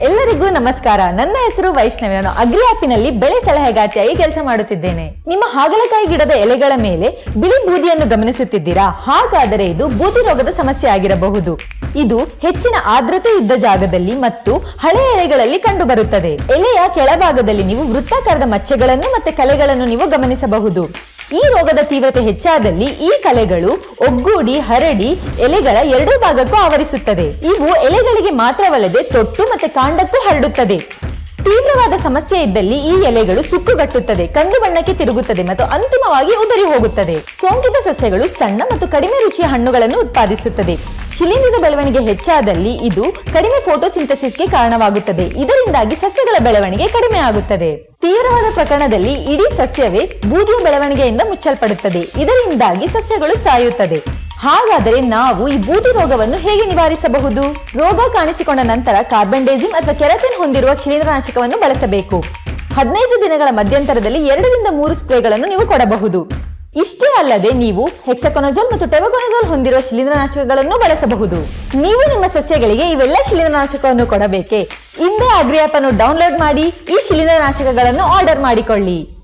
ಎಲ್ಲರಿಗೂ ನಮಸ್ಕಾರ. ನನ್ನ ಹೆಸರು ವೈಷ್ಣವಿ. ನಾನು ಅಗ್ರಿ ಆಪಿನಲ್ಲಿ ಬೆಳೆ ಸಲಹೆಗಾರ್ತಿಯಾಗಿ ಕೆಲಸ ಮಾಡುತ್ತಿದ್ದೇನೆ. ನಿಮ್ಮ ಹಾಗಲಕಾಯಿ ಗಿಡದ ಎಲೆಗಳ ಮೇಲೆ ಬಿಳಿ ಬೂದಿಯನ್ನು ಗಮನಿಸುತ್ತಿದ್ದೀರಾ? ಹಾಗಾದರೆ ಇದು ಬೂದಿ ರೋಗದ ಸಮಸ್ಯೆ ಆಗಿರಬಹುದು. ಇದು ಹೆಚ್ಚಿನ ಆರ್ದ್ರತೆ ಇದ್ದ ಜಾಗದಲ್ಲಿ ಮತ್ತು ಹಳೆ ಎಲೆಗಳಲ್ಲಿ ಕಂಡುಬರುತ್ತದೆ. ಎಲೆಯ ಕೆಳಭಾಗದಲ್ಲಿ ನೀವು ವೃತ್ತಾಕಾರದ ಮಚ್ಚೆಗಳನ್ನು ಮತ್ತೆ ಕಲೆಗಳನ್ನು ನೀವು ಗಮನಿಸಬಹುದು. ಈ ರೋಗದ ತೀವ್ರತೆ ಹೆಚ್ಚಾದಲ್ಲಿ ಈ ಕಲೆಗಳು ಒಗ್ಗೂಡಿ, ಹರಡಿ ಎಲೆಗಳ ಎರಡೂ ಭಾಗಕ್ಕೂ ಆವರಿಸುತ್ತದೆ. ಇವು ಎಲೆಗಳಿಗೆ ಮಾತ್ರವಲ್ಲದೆ ತೊಟ್ಟು ಮತ್ತೆ ಕಾಂಡಕ್ಕೂ ಹರಡುತ್ತದೆ. ತೀವ್ರವಾದ ಸಮಸ್ಯೆ ಇದ್ದಲ್ಲಿ ಈ ಎಲೆಗಳು ಸುಕ್ಕುಗಟ್ಟುತ್ತದೆ, ಕಂದು ಬಣ್ಣಕ್ಕೆ ತಿರುಗುತ್ತದೆ ಮತ್ತು ಅಂತಿಮವಾಗಿ ಉದುರಿ ಹೋಗುತ್ತದೆ. ಸೋಂಕಿತ ಸಸ್ಯಗಳು ಸಣ್ಣ ಮತ್ತು ಕಡಿಮೆ ರುಚಿಯ ಹಣ್ಣುಗಳನ್ನು ಉತ್ಪಾದಿಸುತ್ತದೆ. ಶಿಲೀಂಧ್ರದ ಬೆಳವಣಿಗೆ ಹೆಚ್ಚಾದಲ್ಲಿ ಇದು ಕಡಿಮೆ ಫೋಟೋಸಿಂಥಸಿಸ್ಗೆ ಕಾರಣವಾಗುತ್ತದೆ. ಇದರಿಂದಾಗಿ ಸಸ್ಯಗಳ ಬೆಳವಣಿಗೆ ಕಡಿಮೆ ಆಗುತ್ತದೆ. ತೀವ್ರವಾದ ಪ್ರಕರಣದಲ್ಲಿ ಇಡೀ ಸಸ್ಯವೇ ಬೂದಿಯ ಬೆಳವಣಿಗೆಯಿಂದ ಮುಚ್ಚಲ್ಪಡುತ್ತದೆ. ಇದರಿಂದಾಗಿ ಸಸ್ಯಗಳು ಸಾಯುತ್ತದೆ. ಹಾಗಾದರೆ ನಾವು ಈ ಬೂದು ರೋಗವನ್ನು ಹೇಗೆ ನಿವಾರಿಸಬಹುದು? ರೋಗ ಕಾಣಿಸಿಕೊಂಡ ನಂತರ ಕಾರ್ಬನ್ ಅಥವಾ ಕೆರಟಿನ್ ಹೊಂದಿರುವ ಶಿಲೀಂಧ್ರನಾಶಕವನ್ನು ಬಳಸಬೇಕು. ಹದಿನೈದು ದಿನಗಳ ಮಧ್ಯಂತರದಲ್ಲಿ ಎರಡರಿಂದ ಮೂರು ಸ್ಪ್ರೇಗಳನ್ನು ನೀವು ಕೊಡಬಹುದು. ಇಷ್ಟೇ ಅಲ್ಲದೆ ನೀವು ಹೆಕ್ಸಕೊನಜೋಲ್ ಮತ್ತು ಟೆವಕೊನಜೋಲ್ ಹೊಂದಿರುವ ಶಿಲೀಂಧ್ರನಾಶಕಗಳನ್ನು ಬಳಸಬಹುದು. ನೀವು ನಿಮ್ಮ ಸಸ್ಯಗಳಿಗೆ ಇವೆಲ್ಲ ಶಿಲೀಂಧ್ರನಾಶಕವನ್ನು ಕೊಡಬೇಕೆ? ಇಂದೇ ಅಗ್ರಿ ಆಪ್ ಅನ್ನು ಡೌನ್ಲೋಡ್ ಮಾಡಿ ಈ ಶಿಲೀಂಧ್ರನಾಶಕಗಳನ್ನು ಆರ್ಡರ್ ಮಾಡಿಕೊಳ್ಳಿ.